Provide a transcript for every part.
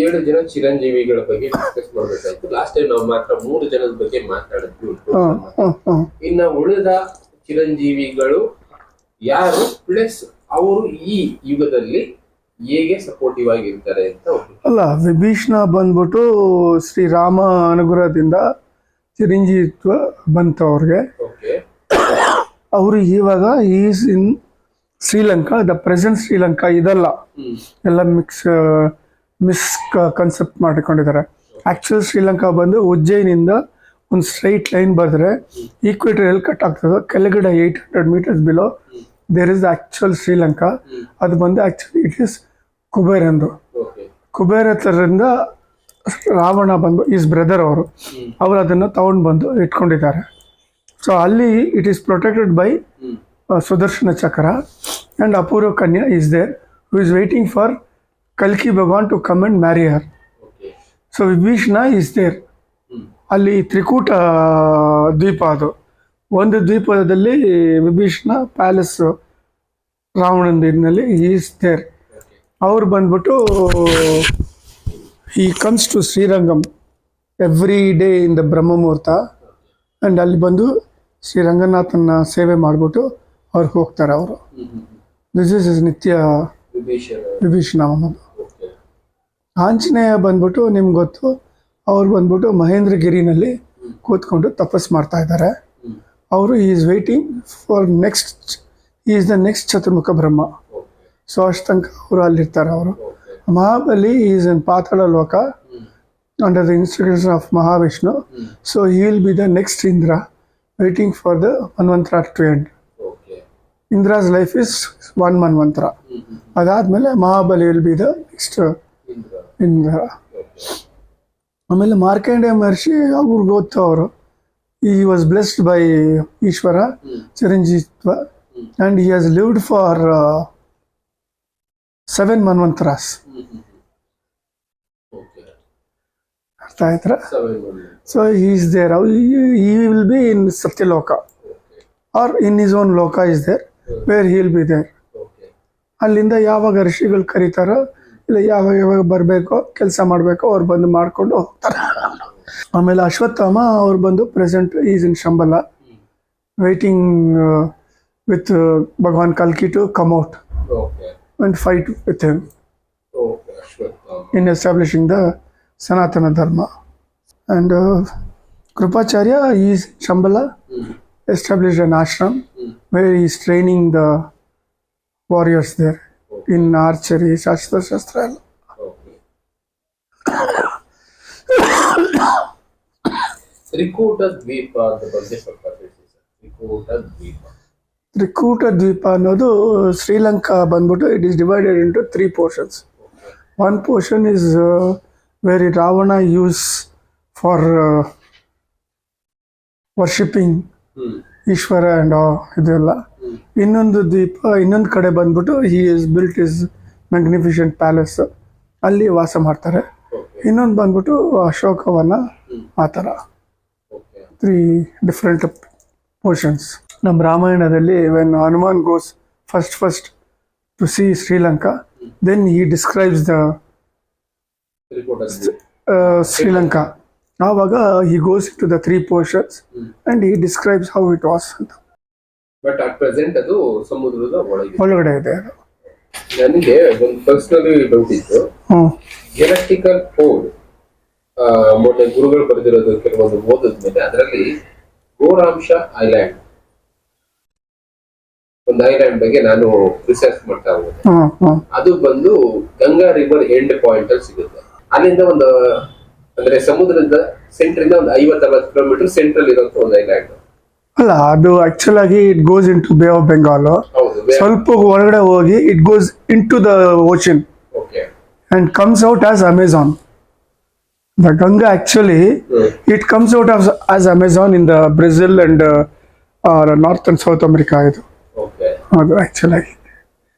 ಏಳು ಜನ ಚಿರಂಜೀವಿಗಳ ಬಗ್ಗೆ ಡಿಸ್ಕಸ್ ಮಾಡ್ಬೇಕಾಯ್ತು. ಲಾಸ್ಟ್ ಟೈಮ್ ನಾವು ಮಾತ್ರ ಮೂರು ಜನದ ಬಗ್ಗೆ ಮಾತಾಡಿದ್ವಿ. ಇನ್ನ ಉಳಿದ ಚಿರಂಜೀವಿಗಳು ಯಾರು ಪ್ಲಸ್ ಅವರು ಈ ಯುಗದಲ್ಲಿ ಹೇಗೆ ಸಪೋರ್ಟಿವ್ ಆಗಿರ್ತಾರೆ ಅಂತ ಅಲ್ಲ ವಿಭೀಷಣ ಬಂದ್ಬಿಟ್ಟು ಶ್ರೀರಾಮ ಅನುಗ್ರಹದಿಂದ ಚಿರಂಜೀವಿತ್ವ ಬಂತು ಅವ್ರಿಗೆ. ಅವರು ಇವಾಗ is in Sri Lanka the present Sri Lanka ಇದಲ್ಲ. ಎಲ್ಲ ಮಿಕ್ಸ್ ಮಿಸ್ ಕನ್ಸೆಪ್ಟ್ ಮಾಡಿಕೊಂಡಿದ್ದಾರೆ. ಆಕ್ಚುಲ್ ಶ್ರೀಲಂಕಾ ಬಂದು ಉಜ್ಜಯಿನಿಂದ ಒಂದು ಸ್ಟ್ರೈಟ್ ಲೈನ್ ಬರೆದ್ರೆ ಈಕ್ವೇಟರ್ ಎಲ್ಲಿ ಕಟ್ ಆಗ್ತದೋ. ಕೆಳಗಡೆ eight hundred meters below there is the actual Sri Lanka. ಅದು ಬಂದು ಆ್ಯಕ್ಚುಲಿ ಇಟ್ ಈಸ್ ಕುಬೇರ್ ಎಂದು. ಕುಬೇರ ಹತ್ರದಿಂದ ರಾವಣ ಬಂದು ಈಸ್ ಬ್ರದರ್ ಅವರು ಅವರು ಅದನ್ನು ತಗೊಂಡು ಬಂದು ಇಟ್ಕೊಂಡಿದ್ದಾರೆ. ಸೊ ಅಲ್ಲಿ it is protected by Sudarshana Chakra and Apurva Kanya is there who is waiting for ಕಲ್ಕಿ Bhagwan to come and marry her so Vibhishana is there ಅಲ್ಲಿ ತ್ರಿಕೂಟ ದ್ವೀಪ ಅದು. ಒಂದು ದ್ವೀಪದಲ್ಲಿ ವಿಭೀಷಣ ಪ್ಯಾಲೇಸ್ ರಾವಣಂದಿನಲ್ಲಿ ಈಸ್ ದೇರ್ ಅವ್ರು ಬಂದ್ಬಿಟ್ಟು he comes to Srirangam every day in the Brahmamuhurta and ಅಲ್ಲಿ ಬಂದು ಶ್ರೀ ರಂಗನಾಥನ ಸೇವೆ ಮಾಡಿಬಿಟ್ಟು ಅವ್ರಿಗೆ ಹೋಗ್ತಾರೆ ಅವರು. This is this is is ನಿತ್ಯ ವಿಭೀಷಣ ಅನ್ನೋದು. ಆಂಜನೇಯ ಬಂದ್ಬಿಟ್ಟು ನಿಮ್ಗೆ ಗೊತ್ತು ಅವ್ರು ಬಂದ್ಬಿಟ್ಟು ಮಹೇಂದ್ರಗಿರಿನಲ್ಲಿ ಕೂತ್ಕೊಂಡು ತಪಸ್ ಮಾಡ್ತಾ ಇದ್ದಾರೆ ಅವರು is waiting for next is the next Chaturmukha Brahma. So ಅಷ್ಟು ತನಕ ಅವರು ಅಲ್ಲಿರ್ತಾರೆ ಅವರು. ಮಹಾಬಲಿ is in Patala Loka under the institution of Mahavishnu. So he will be the next Indra next for the for to end Indra's life is one hmm ಅದಾದ್ಮೇಲೆ Mahabali will be the next Indra. ಆಮೇಲೆ ಮಾರ್ಕಂಡೇ ಮಹರ್ಷಿ ಅವ್ರಿಗೆ ಗೊತ್ತು ಅವರು. He was blessed by Ishwara ಚಿರಂಜೀತ್ವ and he has lived for seven ಮನ್ವಂತರಾಸ್ ಅರ್ಥ ಆಯ್ತರ? So is there he will be in Satyaloka or in is own ಲೋಕ is there where there will be will be there. Okay ಅಲ್ಲಿಂದ ಯಾವಾಗ ಋಷಿಗಳು ಕರೀತಾರೋ ಇಲ್ಲ ಯಾವಾಗ ಯಾವಾಗ ಬರಬೇಕೋ ಕೆಲಸ ಮಾಡಬೇಕೋ ಅವ್ರು ಬಂದು ಮಾಡಿಕೊಂಡು ಹೋಗ್ತಾರೆ. ಆಮೇಲೆ ಅಶ್ವತ್ಥಾಮ ಅವ್ರು ಬಂದು present is in Shambhala waiting with Bhagwan ಕಲ್ಕಿ to come out okay and fight with him okay Ashwatthama in establishing the Sanatana Dharma. And uh, Krupacharya is Shambhala hmm. established an ashram hmm. where he archery Shastra. ಎಲ್ಲ. ತ್ರಿಕೂಟ ದ್ವೀಪ ಅಂತ ಬಗ್ಗೆ ಸ್ವಲ್ಪ ತಿಳಿಸಿ sir ತ್ರಿಕೂಟ ದ್ವೀಪ ತ್ರಿಕೂಟ ದ್ವೀಪ ಅನ್ನೋದು ಶ್ರೀಲಂಕಾ ಬಂದ್ಬಿಟ್ಟು it is divided into three portions one portion is very Ravana use for worshipping hmm Ishwara and ಇದೆಲ್ಲ ಇನ್ನೊಂದು ದ್ವೀಪ ಇನ್ನೊಂದು ಕಡೆ ಬಂದ್ಬಿಟ್ಟು he is built is magnificent palace ಅಲ್ಲಿ ವಾಸ ಮಾಡ್ತಾರೆ. ಇನ್ನೊಂದು ಬಂದ್ಬಿಟ್ಟು ಅಶೋಕವನ ಆ ಥರ. ತ್ರೀ ಡಿಫ್ರೆಂಟ್ ಪೋರ್ಷನ್ಸ್ ನಮ್ಮ ರಾಮಾಯಣದಲ್ಲಿ when Hanuman goes first first to see Sri Lanka then he describes the Sri Lanka ಆವಾಗ he goes to the three portions and and he describes how it was ಅಂತ. But at present ಅದು ಸಮುದ್ರದ ಒಳಗೆ ಒಳಗಡೆ ಇದೆ ನನಗೆ ಒಂದು personally doubt ಇತ್ತು. ಹ್ಞೂ ಗೆಲಕ್ಟಿಕಲ್ ಕೋಡ್ ಮೊನ್ನೆ ಗುರುಗಳು ಬರೆದಿರೋದು ಕೆಲವೊಂದು ಓದಿದ್ಮೇಲೆ ಅದರಲ್ಲಿ ಗೋರಾಂಶ ಐಲ್ಯಾಂಡ್ ಒಂದು ಐಲ್ಯಾಂಡ್ ಬಗ್ಗೆ ನಾನು ರಿಸರ್ಚ್ ಮಾಡ್ತಾ ಹೋದೆ. ಅದು ಬಂದು ಗಂಗಾ ರಿವರ್ ಎಂಡ್ ಪಾಯಿಂಟ್ ಅಲ್ಲಿ ಸಿಗುತ್ತೆ. ಅಲ್ಲಿಂದ ಒಂದು ಅಂದ್ರೆ ಸಮುದ್ರದ ಸೆಂಟ್ರಿಂದ ಒಂದು ಐವತ್ತು ಅರವತ್ತು ಕಿಲೋಮೀಟರ್ ಸೆಂಟ್ರಲ್ ಇರೋಂಥ ಒಂದು ಐಲ್ಯಾಂಡ್ ಅಲ್ಲ ಅದು ಆಕ್ಚುಲ್ ಆಗಿ it goes in to bay of Bengal ಹೌದು ಸ್ವಲ್ಪ ಒಳಗಡೆ ಹೋಗಿ it goes in to the ocean okay and comes out as Amazon the Ganga actually it comes out of as Amazon in the Brazil and North and South America ಇದು. Okay ಅದು actual ಆಗಿ.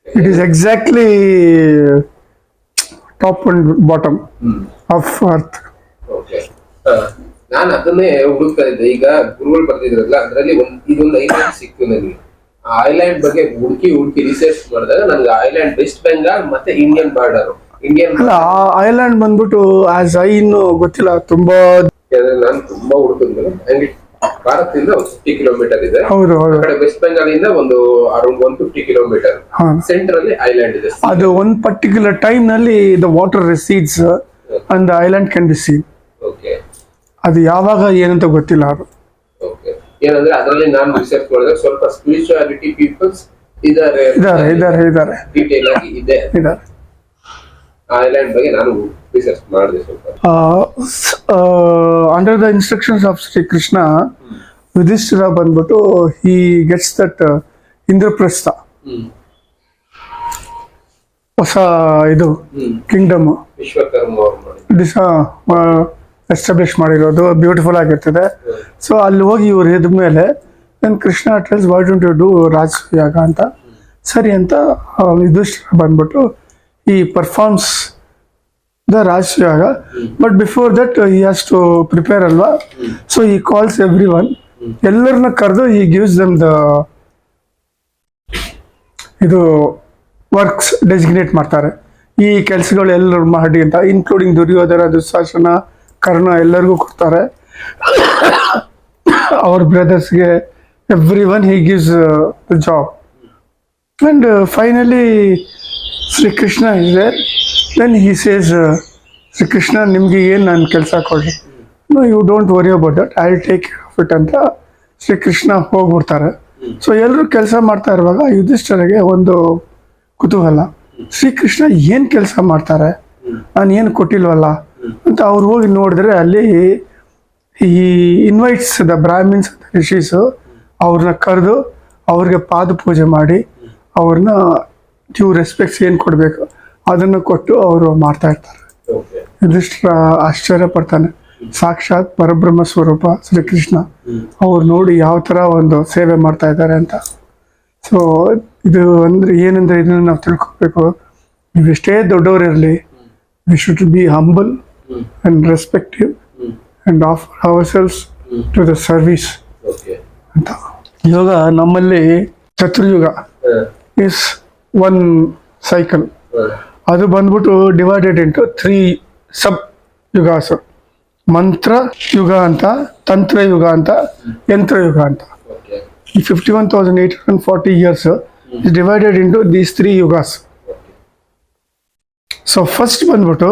It is exactly top and bottom hmm of earth okay ನಾನು ಅದನ್ನೇ ಹುಡುಕ್ತಾ ಇದ್ದೆ. ಈಗ ಗುರುಗಳು ಬರ್ತಿದ್ರಲ್ಲ ಅದರಲ್ಲಿ ಒಂದ್ ಇದೊಂದು ಐಲ್ಯಾಂಡ್ ಸಿಕ್ತು ನನಗೆ ಆ ಐಲ್ಯಾಂಡ್ ಬಗ್ಗೆ ಹುಡುಕಿ ಹುಡುಕಿ ರಿಸರ್ಚ್ ಮಾಡಿದಾಗ ನನಗೆ ಐಲ್ಯಾಂಡ್ ವೆಸ್ಟ್ ಬೆಂಗಾಲ್ ಮತ್ತೆ ಇಂಡಿಯನ್ ಬಾರ್ಡರ್ ಇಂಡಿಯನ್ ಅಲ್ಲ ಆ ಐಲ್ಯಾಂಡ್ ಬಂದ್ಬಿಟ್ಟು ಆಸ್ ಐ ಇನ್ನು ಗೊತ್ತಿಲ್ಲ ತುಂಬಾ ನಾನು ತುಂಬಾ ಹುಡುಕಿದ್ಮೇಲೆ ಹಂಗೆ ಭಾರತದಿಂದ ಒಂದು ಫಿಫ್ಟಿ ಕಿಲೋಮೀಟರ್ ಇದೆ. ಹೌದು ಆ ಹೌದು ಕಡೆ ವೆಸ್ಟ್ ಬೆಂಗಾಲ್ ಇಂದ ಒಂದು ಅರೌಂಡ್ ಒನ್ ಫಿಫ್ಟಿ ಕಿಲೋಮೀಟರ್ ಹಾ. ಸೆಂಟರ್ ಅಲ್ಲಿ ಐಲ್ಯಾಂಡ್ ಇದೆ. ಅದು ಒಂದ್ ಪರ್ಟಿಕ್ಯುಲರ್ ಟೈಮ್ನಲ್ಲಿ the water recedes and the island can be seen okay ಅದು ಯಾವಾಗ ಏನಂತ ಗೊತ್ತಿಲ್ಲ ಅವರು. ಏನಂದ್ರೆ ಅದರಲ್ಲಿ ನಾನು ರಿಸರ್ಚ್ ಮಾಡಿದಾಗ ಸ್ವಲ್ಪ ಸ್ಪಿರಿಚುಯಾಲಿಟಿ ಪೀಪಲ್ಸ್ ಇದ್ದಾರೆ ಇದಾರೆ ಇದ್ದಾರೆ ಇದ್ದಾರೆ ಡೀಟೇಲ್ ಆಗಿ ಇದೆ ಇದಾರೆ ಐಲ್ಯಾಂಡ್ ಬಗ್ಗೆ ನಾನು ರಿಸರ್ಚ್ ಮಾಡಿದೆ ಸ್ವಲ್ಪ. Under the instructions of Shri Krishna Yudhishthira ಬಂದ್ಬಿಟ್ಟು ಹಿ ಗೆಟ್ಸ್ ದಟ್ ಇಂದ್ರಪ್ರಸ್ಥ ಹೊಸ ಇದು ಕಿಂಗ್ಡಮ್ ವಿಶ್ವಕರ್ಮ ಎಸ್ಟಾಬ್ಲಿಷ್ ಮಾಡಿರೋದು ಬ್ಯೂಟಿಫುಲ್ ಆಗಿರ್ತದೆ. ಸೊ ಅಲ್ಲಿ ಹೋಗಿ ಇವ್ರು ಇದ್ದ ಮೇಲೆ then Krishna tells why don't you do Rajayaga ಅಂತ? ಸರಿ ಅಂತ ಯುಧಿಷ್ಠಿರ ಬಂದ್ಬಿಟ್ಟು he performs the Rajayaga but before that he has to prepare ಅಲ್ವಾ? So he calls everyone ಎಲ್ಲರನ್ನ ಕರೆದು ಈ ಗಿವ್ಸ್ ದಮ್ ದ ಇದು ವರ್ಕ್ಸ್ ಡೆಸಿಗ್ನೇಟ್ ಮಾಡ್ತಾರೆ. ಈ ಕೆಲಸಗಳು ಎಲ್ಲರೂ ಮಾಡಿ ಅಂತ ಇನ್ಕ್ಲೂಡಿಂಗ್ ದುರ್ಯೋಧನ ದುಶಾಸನ ಕರ್ಣ ಎಲ್ಲರಿಗೂ ಕೊಡ್ತಾರೆ. ಅವ್ರ ಬ್ರದರ್ಸ್ಗೆ every one he gives the job and finally Shri Krishna ಇದೆ ದೆನ್ ಹಿ ಸೇಸ್ ಶ್ರೀಕೃಷ್ಣ ನಿಮಗೆ ಏನು ನಾನು ಕೆಲಸ ಕೊಡಿ no you don't worry about that I take it ಅಂತ ಶ್ರೀಕೃಷ್ಣ ಹೋಗ್ಬಿಡ್ತಾರೆ. ಸೊ ಎಲ್ಲರೂ ಕೆಲಸ ಮಾಡ್ತಾ ಇರುವಾಗ ಯುಧಿಷ್ಠರಿಗೆ ಒಂದು ಕುತೂಹಲ. ಶ್ರೀಕೃಷ್ಣ ಏನು ಕೆಲಸ ಮಾಡ್ತಾರೆ? ನಾನು ಏನು ಕೊಟ್ಟಿಲ್ವಲ್ಲ? ಅಂತ ಅವ್ರು ಹೋಗಿ ನೋಡಿದ್ರೆ ಅಲ್ಲಿ ಈ ಇನ್ವೈಟ್ಸ್ ದ ಬ್ರಾಹ್ಮಿನ್ಸ್ ರಿಷೀಸು ಅವ್ರನ್ನ ಕರೆದು ಅವ್ರಿಗೆ ಪಾದ ಪೂಜೆ ಮಾಡಿ ಅವ್ರನ್ನ ಡ್ಯೂ ರೆಸ್ಪೆಕ್ಟ್ಸ್ ಏನು ಕೊಡಬೇಕು ಅದನ್ನು ಕೊಟ್ಟು ಅವರು ಮಾಡ್ತಾ ಇರ್ತಾರೆ. ಯುಧಿಷ್ಠರ ಆಶ್ಚರ್ಯ ಪಡ್ತಾನೆ. ಸಾಕ್ಷಾತ್ ಪರಬ್ರಹ್ಮ ಸ್ವರೂಪ ಶ್ರೀಕೃಷ್ಣ ಅವ್ರು ನೋಡಿ ಯಾವ ಥರ ಒಂದು ಸೇವೆ ಮಾಡ್ತಾ ಇದ್ದಾರೆ ಅಂತ. ಸೊ ಇದು ಅಂದರೆ ಏನಂದರೆ ಇದನ್ನು ನಾವು ತಿಳ್ಕೊಬೇಕು. ನೀವು ಎಷ್ಟೇ ದೊಡ್ಡವರಿರಲಿ we should be humble hmm and respective hmm and offer ourselves to the service ಅಂತ. ಯೋಗ ನಮ್ಮಲ್ಲಿ ಚತುರ್ಯುಗ ಇಸ್ ಒನ್ ಸೈಕಲ್ ಅದು ಬಂದ್ಬಿಟ್ಟು ಡಿವೈಡೆಡ್ ಇಂಟು ತ್ರೀ ಸಬ್ ಯುಗಾಸ್ ಮಂತ್ರ ಯುಗ ಅಂತ ತಂತ್ರ ಯುಗ ಅಂತ ಯಂತ್ರ ಯುಗ ಅಂತ. ಈ fifty one thousand eight hundred forty years is divided into these three ಯುಗಾಸ್ so first ಬಂದ್ಬಿಟ್ಟು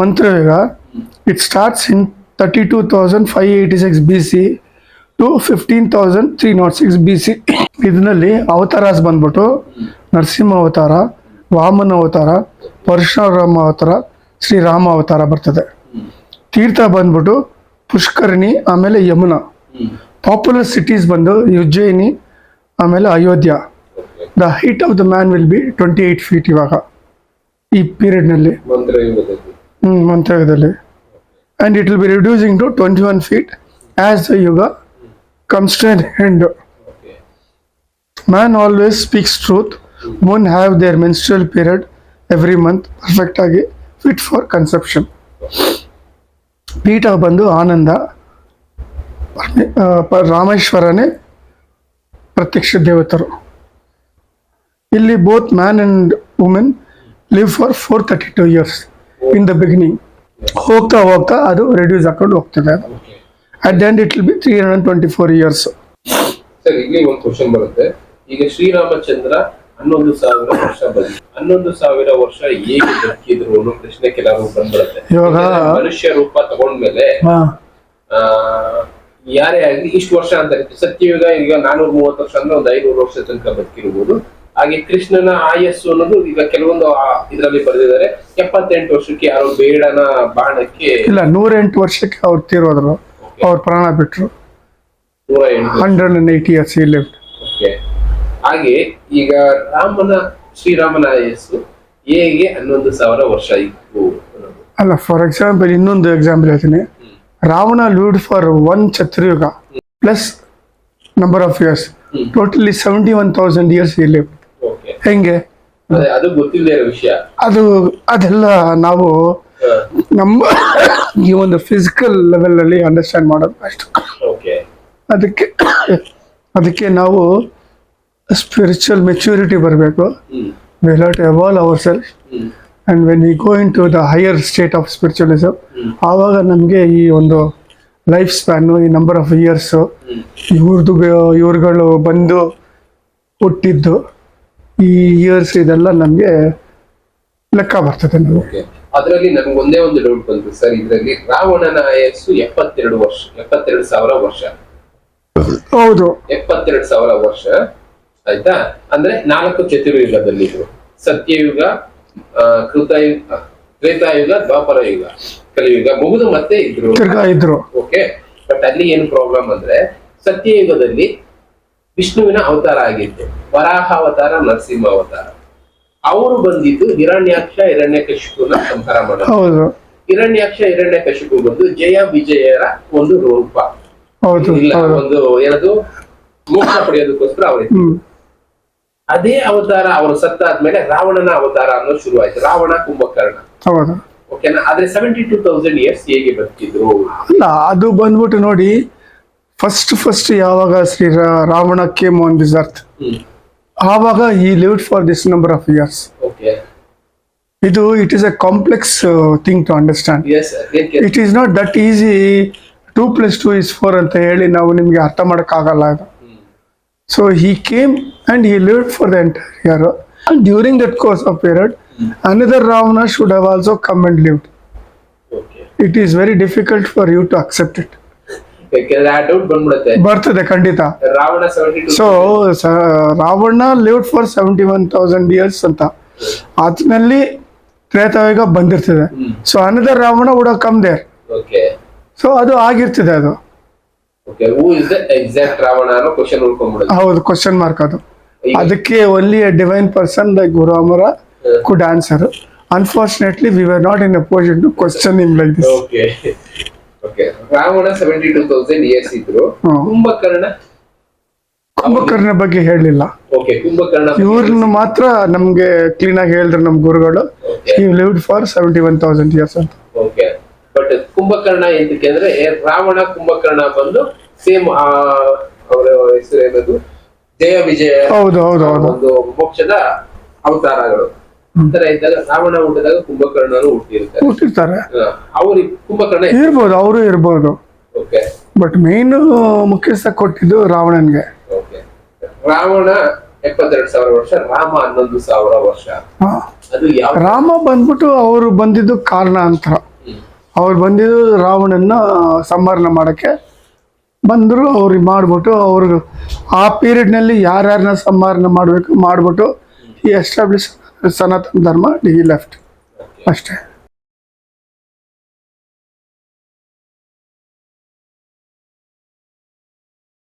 ಮಂತ್ರಯುಗ it starts in thirty two thousand five eighty six B C to fifteen thousand three nought six B C ಇದರಲ್ಲಿ ಅವತಾರಾಸ್ ಬಂದ್ಬಿಟ್ಟು ನರಸಿಂಹ ಅವತಾರ, ವಾಮನ ಅವತಾರ, ಪರಶುರಾಮ ಅವತಾರ, ಶ್ರೀರಾಮ ಅವತಾರ ಬರ್ತದೆ. ತೀರ್ಥ ಬಂದ್ಬಿಟ್ಟು ಪುಷ್ಕರಣಿ, ಆಮೇಲೆ ಯಮುನಾ. ಪಾಪ್ಯುಲರ್ ಸಿಟೀಸ್ ಬಂದು ಉಜ್ಜಯಿನಿ ಆಮೇಲೆ Ayodhya the height of the man will be twenty eight feet ಇವಾಗ. ಈ ಪೀರಿಯಡ್ನಲ್ಲಿ hmm ಮಂತ್ರಯುಗದಲ್ಲಿ. And it will be reducing to twenty one feet as the yuga comes to an end man always speaks truth one have their menstrual period every month perfect ಆಗಿ fit for conception ಪೀಠ ಬಂದು ಆನಂದ ರಾಮೇಶ್ವರನೇ ಪ್ರತ್ಯಕ್ಷ ದೇವತರು ಇಲ್ಲಿ both man and women live for four thirty two years in the beginning ಹೋಗ್ತಾ ಹೋಗ್ತಾ ಅದು ರೆಡ್ಯೂಸ್ ಹಾಕೊಂಡು ಹೋಗ್ತದೆ. ಅದು at Dand end it will be three hundred twenty four years sir ಇಲ್ಲಿ ಒಂದು ಕ್ವಶನ್ ಬರುತ್ತೆ. ಈಗ ಶ್ರೀರಾಮಚಂದ್ರ ಹನ್ನೊಂದು ಸಾವಿರ ವರ್ಷ ಬಂದ ಹನ್ನೊಂದು ಸಾವಿರ ವರ್ಷ ಹೇಗೆ ಬದುಕಿದ್ರು ಅನ್ನೋ ಪ್ರಶ್ನೆ ಕೆಲವರು ಬಂದ್ಬಿಡುತ್ತೆ. ಇವಾಗ- ಮನುಷ್ಯ ರೂಪ ತಗೊಂಡ್ಮೇಲೆ ಯಾರೇ ಆಗಲಿ ಇಷ್ಟು ವರ್ಷ ಅಂತ ಸತ್ಯ ಸತ್ಯಯುಗ ಈಗ ನಾನೂರ ಮೂವತ್ತು ವರ್ಷ ಅಂದ್ರೆ ಒಂದು ಐನೂರು ವರ್ಷ ತನಕ ಬದುಕಿರ್ಬೋದು. ಹಾಗೆ ಕೃಷ್ಣನ ಆಯಸ್ಸು ಅನ್ನೋದು ಈಗ ಕೆಲವೊಂದು ಇದರಲ್ಲಿ ಬರೆದಿದ್ದಾರೆ. ಎಪ್ಪತ್ತೆಂಟು ವರ್ಷಕ್ಕೆ ಯಾರು ಬೇಡನ ಬಾಣಕ್ಕೆ ಇಲ್ಲ ನೂರೆಂಟು ವರ್ಷಕ್ಕೆ ಅವ್ರು ತೀರೋದ್ರು. ಅವ್ರು ಪ್ರಾಣ ಬಿಟ್ರು. Hundred and eighty years okay ಹಾಗೆ ಈಗ ರಾಮನ ಶ್ರೀರಾಮನ ಆಯಸ್ಸು ಹೇಗೆ ಹನ್ನೊಂದು ಸಾವಿರ ವರ್ಷ ಇತ್ತು ಅಲ್ಲ ಫಾರ್ ಎಕ್ಸಾಂಪಲ್ ಇನ್ನೊಂದು ಎಕ್ಸಾಂಪಲ್ ಹೇಳ್ತೀನಿ. Ravana lived for one chaturyuga plus number of years totally seventy one thousand years ಇಲ್ಲಿ ಹೆಂಗೆ? ಅದು ಗೊತ್ತಿಲ್ಲ ವಿಷಯ. ಅದು ಅದೆಲ್ಲ ನಾವು ನಮ್ಮ ಈ ಒಂದು ಫಿಸಿಕಲ್ ಲೆವೆಲಲ್ಲಿ ಅಂಡರ್ಸ್ಟ್ಯಾಂಡ್ ಮಾಡೋದು ಅಷ್ಟು. ಓಕೆ. ಅದಕ್ಕೆ ಅದಕ್ಕೆ ನಾವು ಸ್ಪಿರಿಚುವಲ್ ಮೆಚ್ಯೂರಿಟಿ ಬರಬೇಕು. Without we evolve our self and and when you go into the higher state of spiritualism ಆವಾಗ ನಮಗೆ ಈ ಒಂದು ಲೈಫ್ ಸ್ಪ್ಯಾನು ಈ ನಂಬರ್ ಆಫ್ ಇಯರ್ಸು. ಇವ್ರದ್ದು ಇವ್ರುಗಳು ಬಂದು ಹುಟ್ಟಿದ್ದು ಈ ಇಯರ್ಸ್ ಇದೆಲ್ಲ ನಮಗೆ ಲೆಕ್ಕ ಬರ್ತದೆ ನಮಗೆ ಅದರಲ್ಲಿ ನಮ್ಗೆ ಒಂದೇ ಒಂದು ಡೌಟ್ ಬಂತು ಸರ್. ಇದರಲ್ಲಿ ರಾವಣನ ಆಯಸ್ಸು ಎಪ್ಪತ್ತೆರಡು ವರ್ಷ ಎಪ್ಪತ್ತೆರಡು ಸಾವಿರ ವರ್ಷ. ಹೌದು. ಎಪ್ಪತ್ತೆರಡು ಸಾವಿರ ವರ್ಷ. ಆಯ್ತಾ? ಅಂದ್ರೆ ನಾಲ್ಕು ಚತುರ್ಯುಗದಲ್ಲಿ ಸತ್ಯಯುಗ ಕೃತಯುಗ ತ್ರೇತಾಯುಗ ದ್ವಾಪರ ಯುಗ ಕಲಿಯುಗ ಮುಗಿದು ಮತ್ತೆ ಇದ್ರು. ತಿರ್ಗಾ ಇದ್ರು. ಓಕೆ ಬಟ್ ಅಲ್ಲಿ ಏನು ಪ್ರಾಬ್ಲಮ್ ಅಂದ್ರೆ ಸತ್ಯಯುಗದಲ್ಲಿ ವಿಷ್ಣುವಿನ ಅವತಾರ ಆಗಿತ್ತು ವರಾಹ ಅವತಾರ ನರಸಿಂಹ ಅವತಾರ ಅವರು ಬಂದಿದ್ದು ಹಿರಣ್ಯಾಕ್ಷ ಹಿರಣ್ಯಕಶಿಪುನ ಸಂಹಾರ ಮಾಡೋದು. ಹೌದು. ಹಿರಣ್ಯಾಕ್ಷ ಹಿರಣ್ಯಕಶಿಪು ಬಂದು ಜಯ ವಿಜಯರ ಒಂದು ರೂಪ. ಇಲ್ಲ ಒಂದು ಏನದು? ಮೋಕ್ಷ ಪಡೆಯೋದಕ್ಕೋಸ್ಕರ ಅವರಿತ್ತು ಅದೇ ಅವತಾರ ಅವರು ಸತ್ತಾದ್ಮೇಲೆ ರಾವಣನ ಅವತಾರ ಅನ್ನೋದು ಶುರು ಆಯ್ತು ರಾವಣ ಕುಂಭಕರ್ಣ. ಓಕೆನಾ ಆದ್ರೆ ಸೆವೆಂಟಿ ಟೂ ತೌಸಂಡ್ ಇಯರ್ಸ್ ಹೇಗೆ ಬರ್ತಿದ್ರು ಅದು ಬಂದ್ಬಿಟ್ಟು ನೋಡಿ ಫಸ್ಟ್ ಫಸ್ಟ್ ಯಾವಾಗ ಶ್ರೀ ರಾ- Ravana came on this earth hmm. ಆವಾಗ ಈ lived for this number of years okay ಇದು it is a complex thing to understand as it is not that easy two plus two is four ಅಂತ ಹೇಳಿ ನಾವು ನಿಮಗೆ ಅರ್ಥ ಮಾಡೋಕ್ಕಾಗಲ್ಲ ಇದು so he came and he lived for the entire year and during that course of period another Ravana should have also come and lived okay it is very difficult for you to accept it ಯಾಕೆಂದ್ರೆ ಆ doubt ಬಂದ್ಬಿಡುತ್ತೆ ಬರ್ತದೆ ಖಂಡಿತ. So Ravana lived for seventy one thousand years ಅಂತ. ಅದ್ರಲ್ಲಿ ತ್ರೇತಾಯುಗ ಬಂದಿರ್ತದೆ. So another Ravana would come there so ಅದು ಆಗಿರ್ತದೆ ಅದು. ಹೌದು ಕ್ವಶನ್ ಮಾರ್ಕ್ ಅದು. ಅದಕ್ಕೆ only a divine person like guru Amara could answer unfortunately we were not in opposite position to question him like this okay Ravana seventy two thousand years ಇದ್ರು. ಕುಂಭಕರ್ಣ ಕುಂಭಕರ್ಣ ಬಗ್ಗೆ ಹೇಳಲಿಲ್ಲ okay Kumbhakarna ಇವ್ರನ್ನ ಮಾತ್ರ ನಮ್ಗೆ ಕ್ಲೀನ್ ಆಗಿ ಹೇಳಿದ್ರು ನಮ್ ಗುರುಗಳು. You lived for seventy one thousand years ಅಂತ. ಓಕೆ ಬಟ್ ಕುಂಭಕರ್ಣ ಎಂತಕ್ಕೆ ಅಂದ್ರೆ ರಾವಣ ಕುಂಭಕರ್ಣ ಬಂದು ಸೇಮ್ ಅವರ ಹೆಸರು ಏನದು? ಜಯ ವಿಜಯ ಹೌದು ಹೌದು ಹೌದು. ಒಂದು ಮೋಕ್ಷದ ಅವತಾರಗಳು. ತರ ಇದ್ದಾಗ ರಾವಣ ಹುಟ್ಟಿದಾಗ ಕುಂಭಕರ್ಣನು ಹುಟ್ಟಿರ್ತಾರೆ. ಹುಟ್ಟಿರ್ತಾರೆ ಅವ್ರಿಗೆ ಕುಂಭಕರ್ಣ ಇರ್ಬೋದು ಅವರು ಇರ್ಬೋದು. ಓಕೆ. ಬಟ್ ಮೇನ್ ಮುಖ್ಯಸ್ಥ ಕೊಟ್ಟಿದ್ದು ರಾವಣನ್ಗೆ. ಓಕೆ. ರಾವಣ ಎಪ್ಪತ್ತೆರಡು ಸಾವಿರ ವರ್ಷ ರಾಮ ಹನ್ನೊಂದು ಸಾವಿರ ವರ್ಷ. ಅದು ಯಾವ ರಾಮ ಬಂದ್ಬಿಟ್ಟು ಅವರು ಬಂದಿದ್ದು ಕಾರಣಾಂತರ. ಅವ್ರು ಬಂದಿದ್ದು ರಾವಣನ್ನ ಸಂಹಾರಣ ಮಾಡಕ್ಕೆ. ಬಂದರು ಅವ್ರಿಗೆ ಮಾಡ್ಬಿಟ್ಟು ಅವ್ರಿಗೆ ಆ ಪೀರಿಯಡ್ನಲ್ಲಿ ಯಾರ್ಯಾರನ್ನ ಸಂಹಾರಣ ಮಾಡಬೇಕು ಮಾಡ್ಬಿಟ್ಟು ಈ ಎಸ್ಟಾಬ್ಲಿಷ್ సనాతన్ ధర్మ డిగ్రీ లెఫ్ట్. ఫస్ట్